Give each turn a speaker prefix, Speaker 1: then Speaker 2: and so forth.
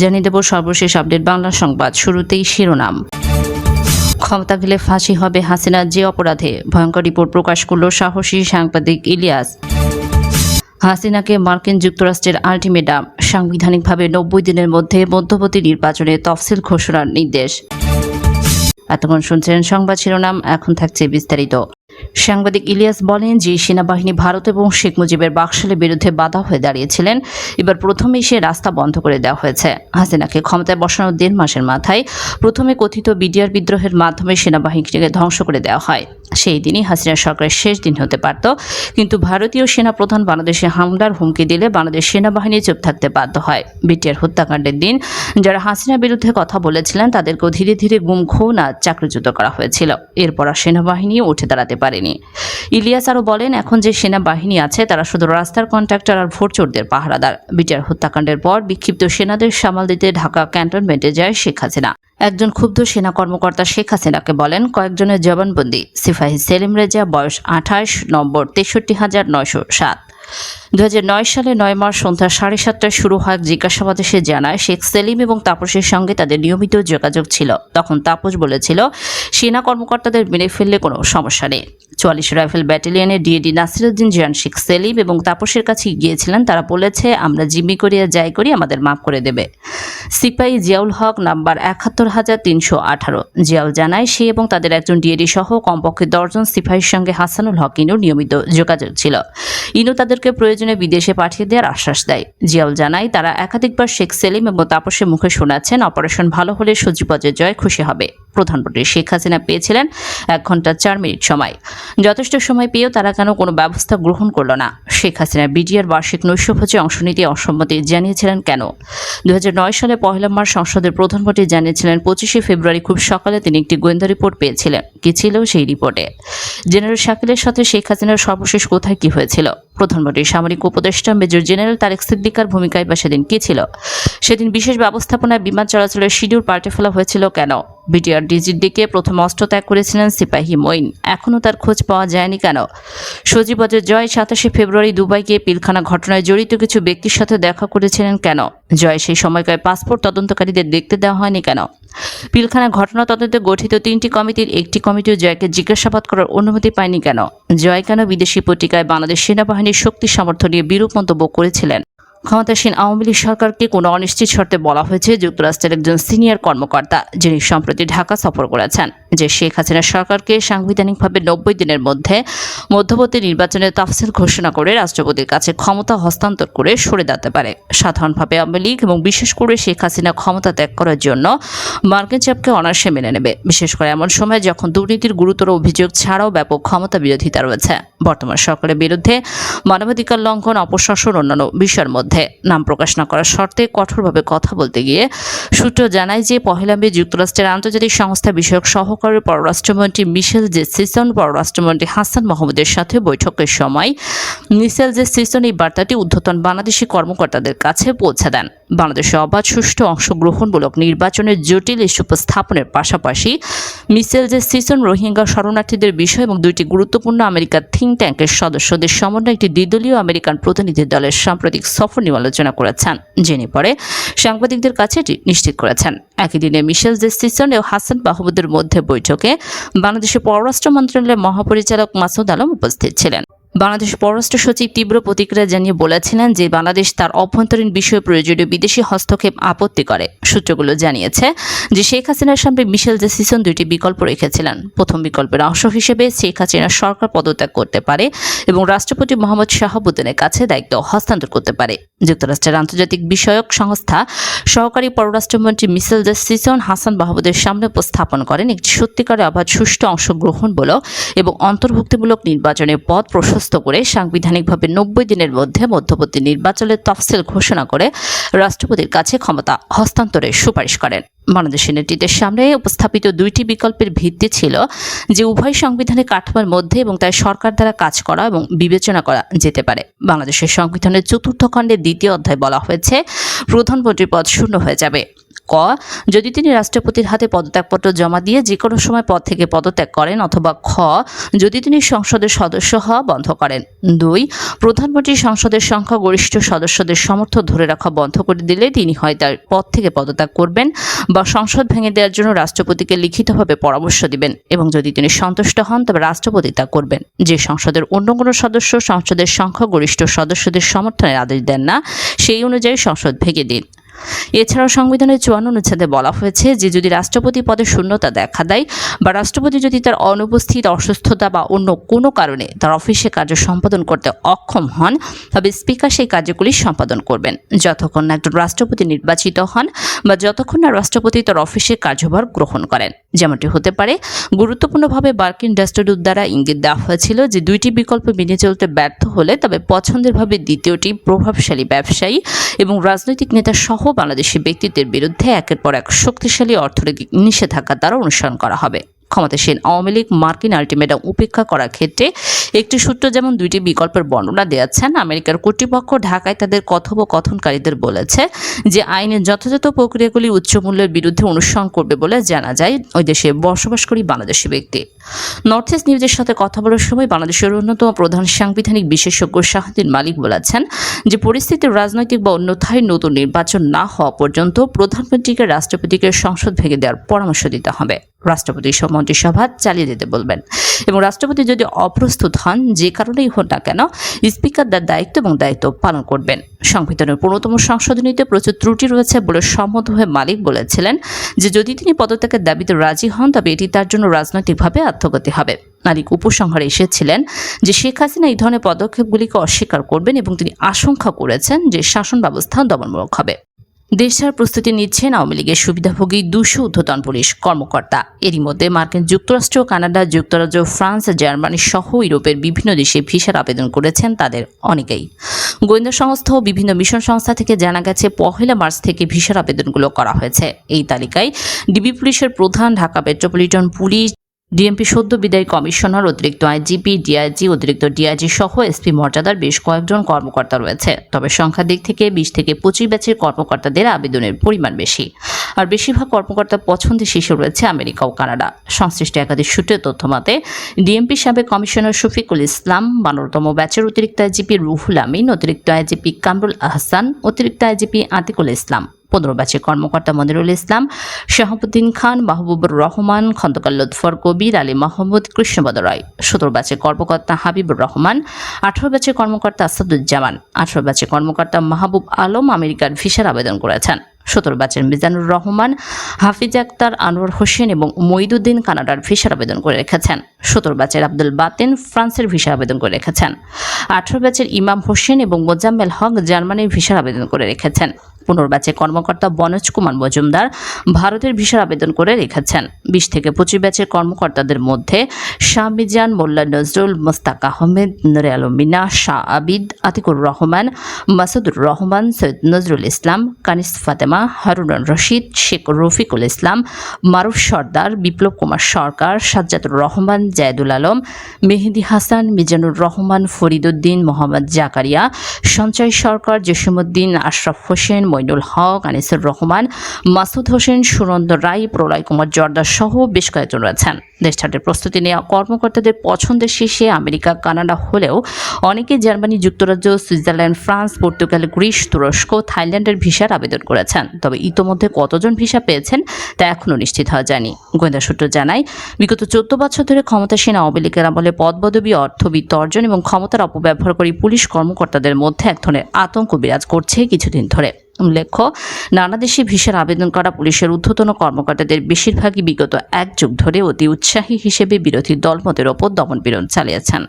Speaker 1: জানিয়ে দেব সর্বশেষ আপডেট বাংলা সংবাদ শুরুতেই শিরোনাম। ক্ষমতা গেলে ফাঁসি হবে হাসিনা যে অপরাধে, ভয়ঙ্কর রিপোর্ট প্রকাশ করল সাহসী সাংবাদিক ইলিয়াস। হাসিনাকে মার্কিন যুক্তরাষ্ট্রের আলটিমেটাম, সাংবিধানিকভাবে নব্বই দিনের মধ্যে মধ্যবর্তী নির্বাচনে তফসিল ঘোষণার নির্দেশ। এতক্ষণ শুনছেন সংবাদ শিরোনাম, এখন থাকছে বিস্তারিত। সাংবাদিক ইলিয়াস বলেন যে, সেনাবাহিনী ভারত এবং শেখ মুজিবের বাকশালের বিরুদ্ধে বাধা হয়ে দাঁড়িয়েছিলেন। এবার প্রথমেই সে রাস্তা বন্ধ করে দেওয়া হয়েছে। হাসিনাকে ক্ষমতায় বসানোর দেড় মাসের মাথায় প্রথমে কথিত বিডিআর বিদ্রোহের মাধ্যমে সেনাবাহিনীকে ধ্বংস করে দেওয়া হয়। সেই দিনই হাসিনা সরকারের শেষ দিন হতে পারত। কিন্তু ভারতীয় সেনা প্রধান বাংলাদেশে হামলার হুমকি দিলে বাংলাদেশ সেনাবাহিনী চুপ থাকতে বাধ্য হয়। বিটিআর হত্যাকাণ্ডের দিন যারা হাসিনার বিরুদ্ধে কথা বলেছিলেন, তাদেরকেও ধীরে ধীরে গুম, খুন আর চাকরিচ্যুত করা হয়েছিল। এরপর আর সেনাবাহিনী উঠে দাঁড়াতে পারেনি। ইলিয়াস আরও বলেন, এখন যে সেনাবাহিনী আছে, তারা শুধু রাস্তার কন্ট্রাক্টর আর ভোটচোরদের পাহারাদার। বিটিআর হত্যাকাণ্ডের পর বিক্ষিপ্ত সেনাদের সামাল দিতে ঢাকা ক্যান্টনমেন্টে যায় শেখ হাসিনা। একজন ক্ষুব্ধ সেনা কর্মকর্তা শেখ হাসিনাকে বলেন, কয়েকজনের জবানবন্দি। সিফাহি সেলিম রেজা, বয়স আঠাশ, নম্বর তেষট্টি হাজার নয়শো সাত। দু সালে নয় মার্চ সন্ধ্যা সাড়ে সাতটায় শুরু হয় এক জিজ্ঞাসাবাদে সে জানায়, শেখ সেলিম এবং তাপসের সঙ্গে তাদের নিয়মিত যোগাযোগ ছিল। তখন তাপস বলেছিল সেনা কর্মকর্তাদের মেরে ফেললে কোনো সমস্যা নেই। চুয়াল্লিশ রাইফেল ব্যাটালিয়নের ডিএডি নাসিরুদ্দিন, জিয়ান শেখ সেলিম এবং তাপসের কাছে গিয়েছিলেন। তারা বলেছে, আমরা জিম্মি করিয়া যাই করি, আমাদের মাফ করে দেবে। সিপাহী জিয়াউল হক নাম্বার একাত্তর হাজার তিনশো আঠারো। জিয়াউল জানায়, সে এবং তাদের একজন ডিএডি সহ কমপক্ষে দশজন সিপাহীর সঙ্গে হাসানুল হক ইনুর নিয়মিত যোগাযোগ ছিল। ইনু তাদেরকে প্রয়োজনে বিদেশে পাঠিয়ে দেওয়ার আশ্বাস দেয়। জিয়াউল জানায়, তারা একাধিকবার শেখ সেলিম এবং তাপসের মুখে শোনাচ্ছেন, অপারেশন ভালো হলে সজীবজের জয় খুশি হবে। প্রধানমন্ত্রী শেখ হাসিনা পেয়েছিলেন এক ঘণ্টা চার মিনিট সময়। যথেষ্ট সময় পেয়েও তারা কেন কোনো ব্যবস্থা গ্রহণ করল না? শেখ হাসিনা বিডিআর বার্ষিক নৈশভোজে অংশ নিতে অসম্মতি জানিয়েছিলেন কেন? দু হাজার নয় সালে পহেলা মার্চ সংসদের প্রধানমন্ত্রী জানিয়েছিলেন পঁচিশে ফেব্রুয়ারি খুব সকালে তিনি একটি গোয়েন্দা রিপোর্ট পেয়েছিলেন। কি ছিল সেই রিপোর্টে? জেনারেল শাকিলের সাথে শেখ হাসিনার সর্বশেষ কোথায় কি হয়েছিল? প্রধানমন্ত্রী সামরিক উপদেষ্টা মেজর জেনারেল তারেক সিদ্দিকার ভূমিকায় বা সেদিন কী ছিল? সেদিন বিশেষ ব্যবস্থাপনায় বিমান চলাচলের শিডিউল পাল্টে ফেলা হয়েছিল কেন? বিটিআর ডিজির দিকে প্রথম অস্ত্র ত্যাগ করেছিলেন সিপাহী মঈন। এখনও তার খোঁজ পাওয়া যায়নি কেন? সজীবজের জয় সাতাশে ফেব্রুয়ারি দুবাইকে পিলখানা ঘটনায় জড়িত কিছু ব্যক্তির সাথে দেখা করেছিলেন কেন? জয় সেই সময়কার পাসপোর্ট তদন্তকারীদের দেখতে দেওয়া হয়নি কেন? পিলখানা ঘটনা তদন্তে গঠিত তিনটি কমিটির একটি কমিটিও জয়কে জিজ্ঞাসাবাদ করার অনুমতি পায়নি কেন? জয় কেন বিদেশি পত্রিকায় বাংলাদেশ সেনাবাহিনীর শক্তি সামর্থ্য নিয়ে বিরূপ মন্তব্য করেছিলেন? ক্ষমতাসীন আওয়ামী লীগ সরকারকে কোনো অনিশ্চিত শর্তে বলা হয়েছে, যুক্তরাষ্ট্রের একজন সিনিয়র কর্মকর্তা, যিনি সম্প্রতি ঢাকা সফর করেছেন। যে শেখ হাসিনা সরকারকে সাংবিধানিকভাবে নব্বই দিনের মধ্যে মধ্যবর্তী নির্বাচনের তাফসিল ঘোষণা করে রাষ্ট্রপতির কাছে ক্ষমতা হস্তান্তর করে সরে যেতে পারে। সাধারণভাবে আওয়ামী লীগ এবং বিশেষ করে শেখ হাসিনা ক্ষমতা ত্যাগ করার জন্য মার্কিন চাপকে অনার্সে মেনে নেবে। বিশেষ করে এমন সময় যখন দুর্নীতির গুরুতর অভিযোগ ছাড়াও ব্যাপক ক্ষমতা বিরোধিতা রয়েছে। বর্তমান সরকারের বিরুদ্ধে মানবাধিকার লঙ্ঘন, অপশাসন, অন্যান্য বিষয়ের মধ্যে নাম প্রকাশ না করার শর্তে কঠোরভাবে কথা বলতে গিয়ে সূত্র জানায় যে পহেলা মে যুক্তরাষ্ট্রের আন্তর্জাতিক সংস্থা বিষয়ক সহকারী পররাষ্ট্রমন্ত্রী মিশেল জে সিসন, পররাষ্ট্রমন্ত্রী হাসান মাহমুদের সাথে বৈঠকের সময় মিশেল জে সিসন এই বার্তাটি ঊর্ধ্বতন বাংলাদেশি কর্মকর্তাদের কাছে পৌঁছে দেন। বাংলাদেশে অবাধ, সুষ্ঠু অংশগ্রহণমূলক নির্বাচনের জটিল ইস্যু উপস্থাপনের পাশাপাশি মিসেল জে সিসন, রোহিঙ্গা শরণার্থীদের বিষয় এবং দুইটি গুরুত্বপূর্ণ আমেরিকার থিঙ্ক ট্যাঙ্কের সদস্যদের সমন্বয়ে একটি দ্বিদলীয় আমেরিকান প্রতিনিধি দলের সাম্প্রতিক সফর নিয়ে আলোচনা করেছেন, যিনি পরে সাংবাদিকদের কাছে নিশ্চিত করেছেন। একই দিনে মিশেল জে সিসন ও হাসান মাহমুদের মধ্যে বৈঠকে বাংলাদেশের পররাষ্ট্র মন্ত্রণালয়ের মহাপরিচালক মাসুদ আলম উপস্থিত ছিলেন। বাংলাদেশ পররাষ্ট্র সচিব তীব্র প্রতিক্রিয়া জানিয়ে বলেছিলেন যে বাংলাদেশ তার অভ্যন্তরীণ বিষয়ে প্রয়োজনীয় বিদেশি হস্তক্ষেপ আপত্তি করে। সূত্রগুলো জানিয়েছে যে শেখ হাসিনার সামনে মিশেল জে সিসন দুইটি বিকল্প রেখেছিলেন। প্রথম বিকল্পের অংশ হিসেবে শেখ হাসিনা সরকার পদত্যাগ করতে পারে এবং রাষ্ট্রপতি মোহাম্মদ শাহাবুদ্দিনের কাছে দায়িত্ব হস্তান্তর করতে পারে। যুক্তরাষ্ট্রের আন্তর্জাতিক বিষয়ক সংস্থা সহকারী পররাষ্ট্রমন্ত্রী মিশেল জে সিসন হাসান মাহমুদের সামনে উপস্থাপন করেন একটি সত্যিকারের অবাধ সুষ্ঠু অংশগ্রহণমূলক এবং অন্তর্ভুক্তিমূলক নির্বাচনের পথ প্রশস্ত করে সাংবিধানিকভাবে নব্বই দিনের মধ্যে মধ্যবর্তী নির্বাচনের তফসিল ঘোষণা করে রাষ্ট্রপতির কাছে ক্ষমতা হস্তান্তরের সুপারিশ করেন। বাংলাদেশের নেতৃত্বের সামনে উপস্থাপিত দুইটি বিকল্পের ভিত্তি ছিল যে উভয় সংবিধানের কাঠামোর মধ্যে এবং তাই সরকার দ্বারা কাজ করা এবং বিবেচনা করা যেতে পারে। বাংলাদেশের সংবিধানের চতুর্থ খণ্ডের দ্বিতীয় অধ্যায় বলা হয়েছে প্রধানমন্ত্রীর পদ শূন্য হয়ে যাবে। ক, যদি তিনি রাষ্ট্রপতির হাতে পদত্যাগপত্র জমা দিয়ে যে কোনো সময় পদ থেকে পদত্যাগ করেন অথবা খ, যদি তিনি সংসদের সদস্য হওয়া বন্ধ করেন। দুই প্রধানমন্ত্রী সংসদের সংখ্যাগরিষ্ঠ সদস্যদের সমর্থন ধরে রাখা বন্ধ করে দিলে তিনি হয় তার পদ থেকে পদত্যাগ করবেন বা সংসদ ভেঙে দেওয়ার জন্য রাষ্ট্রপতিকে লিখিতভাবে পরামর্শ দিবেন এবং যদি তিনি সন্তুষ্ট হন, তবে রাষ্ট্রপতি তা করবেন। যে সংসদের অন্য কোনো সদস্য সংসদের সংখ্যাগরিষ্ঠ সদস্যদের সমর্থনের আদেশ দেন না, সেই অনুযায়ী সংসদ ভেঙে দিন। এছাড়াও সংবিধানের চুয়ান্ন অনুচ্ছেদে বলা হয়েছে যে যদি রাষ্ট্রপতি পদে শূন্যতা দেখা দেয় বা রাষ্ট্রপতি যদি তার অনুপস্থিত অসুস্থতা বা অন্য কোনো কারণে তার অফিসে কার্য সম্পাদন করতে অক্ষম হন, তবে স্পিকার সেই কার্যগুলি সম্পাদন করবেন। যতক্ষণ না একজন রাষ্ট্রপতি নির্বাচিত হন বা যতক্ষণ না রাষ্ট্রপতি তার অফিসে কার্যভার গ্রহণ করেন। যেমনটি হতে পারে, গুরুত্বপূর্ণভাবে বার্কিন ইন্ডাস্ট্রিউট দ্বারা ইঙ্গিত দেওয়া হয়েছিল যে দুইটি বিকল্প মেনে চলতে ব্যর্থ হলে তবে পছন্দেরভাবে দ্বিতীয়টি প্রভাবশালী ব্যবসায়ী এবং রাজনৈতিক নেতা সহ বাংলাদেশি ব্যক্তিত্বের বিরুদ্ধে একের পর এক শক্তিশালী অর্থনৈতিক নিষেধাজ্ঞা দ্বারা অনুসরণ করা হবে। ক্ষমতাসীন আওয়ামী লীগ মার্কিন আলটিমেটাম উপেক্ষা করার ক্ষেত্রে একটি সূত্র যেমন দুইটি বিকল্পের বর্ণনা দিয়েছেন আমেরিকার কর্তৃপক্ষ ঢাকায় তাদের কথোপকথনকারীদের বলেছে যে আইনের যথাযথ প্রক্রিয়াগুলি উচ্চ মূল্যের বিরুদ্ধে অনুসরণ করবে বলে জানা যায়। ওই দেশে বসবাসকারী বাংলাদেশি ব্যক্তি। নর্থ ইস্ট নিউজের সাথে কথা বলার সময় বাংলাদেশের অন্যতম প্রধান সাংবিধানিক বিশেষজ্ঞ শাহাদিন মালিক বলেছেন যে পরিস্থিতি রাজনৈতিক বা অন্যথায় নতুন নির্বাচন না হওয়া পর্যন্ত প্রধানমন্ত্রীকে রাষ্ট্রপতিকে সংসদ ভেঙে দেওয়ার পরামর্শ দিতে হবে। রাষ্ট্রপতি সহ মন্ত্রিসভা চালিয়ে যেতে বলবেন। এবং রাষ্ট্রপতি যদি অপ্রস্তুত হন, যে কারণেই হোক না কেন, স্পিকার তার দায়িত্ব এবং দায়িত্ব পালন করবেন। সংবিধানের পূর্ণতম সংশোধনীতে প্রচুর ত্রুটি রয়েছে বলে সম্মত হয়ে মালিক বলেছিলেন যে, যদি তিনি পদত্যাগের দাবিতে রাজি হন, তবে এটি তার জন্য রাজনৈতিকভাবে আত্মগতি হবে। মালিক উপসংহারে এসেছিলেন যে, শেখ হাসিনা এই ধরনের পদক্ষেপগুলিকে অস্বীকার করবেন এবং তিনি আশঙ্কা করেছেন যে, শাসন ব্যবস্থা দমনমূলক হবে। দেশ ছাড়ার প্রস্তুতি নিচ্ছেন আওয়ামী লীগের সুবিধাভোগী দুশো ঊর্ধ্বতন পুলিশ কর্মকর্তা। এরই মধ্যে মার্কিন যুক্তরাষ্ট্র, কানাডা, যুক্তরাজ্য, ফ্রান্স, জার্মানি সহ ইউরোপের বিভিন্ন দেশে ভিসার আবেদন করেছেন তাদের অনেকেই। গোয়েন্দা সংস্থা ও বিভিন্ন মিশন সংস্থা থেকে জানা গেছে, পহেলা মার্চ থেকে ভিসার আবেদনগুলো করা হয়েছে। এই তালিকায় ডিবি পুলিশের প্রধান ঢাকা মেট্রোপলিটন পুলিশ ডিএমপি সদ্য বিদায়ী কমিশনার, অতিরিক্ত আইজিপি ডিআইজি, অতিরিক্ত ডিআইজি সহ এসপি মর্যাদার বেশ কয়েকজন কর্মকর্তা রয়েছে। তবে সংখ্যার দিক থেকে বিশ থেকে পঁচিশ ব্যাচের কর্মকর্তাদের আবেদনের পরিমাণ বেশি। আর বেশিরভাগ কর্মকর্তা পছন্দের শীর্ষে রয়েছে আমেরিকা ও কানাডা। সংশ্লিষ্ট একাধিক সূত্রের তথ্য মতে ডিএমপি সাবেক কমিশনার শফিকুল ইসলাম বানরতম ব্যাচের অতিরিক্ত আইজিপি রুহুল আমিন, অতিরিক্ত আইজিপি কামরুল আহসান, অতিরিক্ত আইজিপি আতিকুল ইসলাম। পনেরো ব্যাচের কর্মকর্তা মনিরুল ইসলাম, শাহাবুদ্দিন খান, মাহবুবুর রহমান, খন্দকার লুৎফর কবির, আলী মাহমুদ কৃষ্ণপদ রায়। সতেরো ব্যাচের কর্মকর্তা হাবিবুর রহমান, আঠারো ব্যাচের কর্মকর্তা আসাদুজ্জামান, আঠারো ব্যাচের কর্মকর্তা মাহবুব আলম আমেরিকার ভিসার আবেদন করেছেন। সতেরো ব্যাচের মিজানুর রহমান, হাফিজ আক্তার আনোয়ার হোসেন এবং মঈদুদ্দিন কানাডার ভিসার আবেদন করে রেখেছেন। সতেরো ব্যাচের আব্দুল বাতেন ফ্রান্সের ভিসা আবেদন করে রেখেছেন। আঠারো ব্যাচের ইমাম হোসেন এবং মোজাম্মেল হক জার্মানির ভিসার আবেদন করে রেখেছেন। পনেরো ব্যাচের কর্মকর্তা বনজ কুমার মজুমদার ভারতের ভিসার আবেদন করে রেখেছেন। বিশ থেকে পঁচিশ ব্যাচের কর্মকর্তাদের মধ্যে শাহ মিজান মোল্লা নজরুল মোস্তাক আহমেদ, নুরে আলম মিনা, শাহ আবিদ, আতিকুর রহমান, মাসুদুর রহমান, সৈয়দ নজরুল ইসলাম, কানিস ফাতেমা হারুন রশিদ, শেখ রফিকুল ইসলাম, মারুফ সর্দার, বিপ্লব কুমার সরকার, সাজ্জাদুর রহমান, জায়দুল আলম, মেহেদি হাসান, মিজানুর রহমান, ফরিদুদ্দিন, মোহাম্মদ জাকারিয়া সঞ্চয় সরকার জসিমুদ্দিন আশরাফ হোসেন মইনুল হক, আনিসুর রহমান, মাসুদ হোসেন, সুনন্দ রায়, প্রলয় কুমার জর্দার সহ বেশ কয়েকজন রয়েছেন। দেশ প্রস্তুতি নেওয়া কর্মকর্তাদের পছন্দের শীর্ষে আমেরিকা, কানাডা হলেও অনেকে জার্মানি, যুক্তরাজ্য, সুইজারল্যান্ড, ফ্রান্স, পর্তুগাল, গ্রিস, তুরস্ক, থাইল্যান্ডের ভিসার আবেদন করেছেন। তবে ইতোমধ্যে কতজন ভিসা পেয়েছেন তা এখনও নিশ্চিত হওয়া যায়নি। গোয়েন্দা সূত্র জানায়, বিগত চোদ্দ বছর ধরে ক্ষমতাসীন আওয়ামী লীগের আমলে পদপদবী, অর্থ বিতর্জন এবং ক্ষমতার অপব্যবহার করে পুলিশ কর্মকর্তাদের মধ্যে এক ধরনের আতঙ্ক বিরাজ করছে কিছুদিন ধরে। উল্লেখ্য নানা দেশে ভিসার আবেদন করা পুলিশের ঊর্ধ্বতন কর্মকর্তাদের বেশিরভাগই বিগত এক যুগ ধরে অতি উৎসাহী হিসেবে বিরোধী দলমতের ওপর দমনপীড়ন চালিয়েছেন।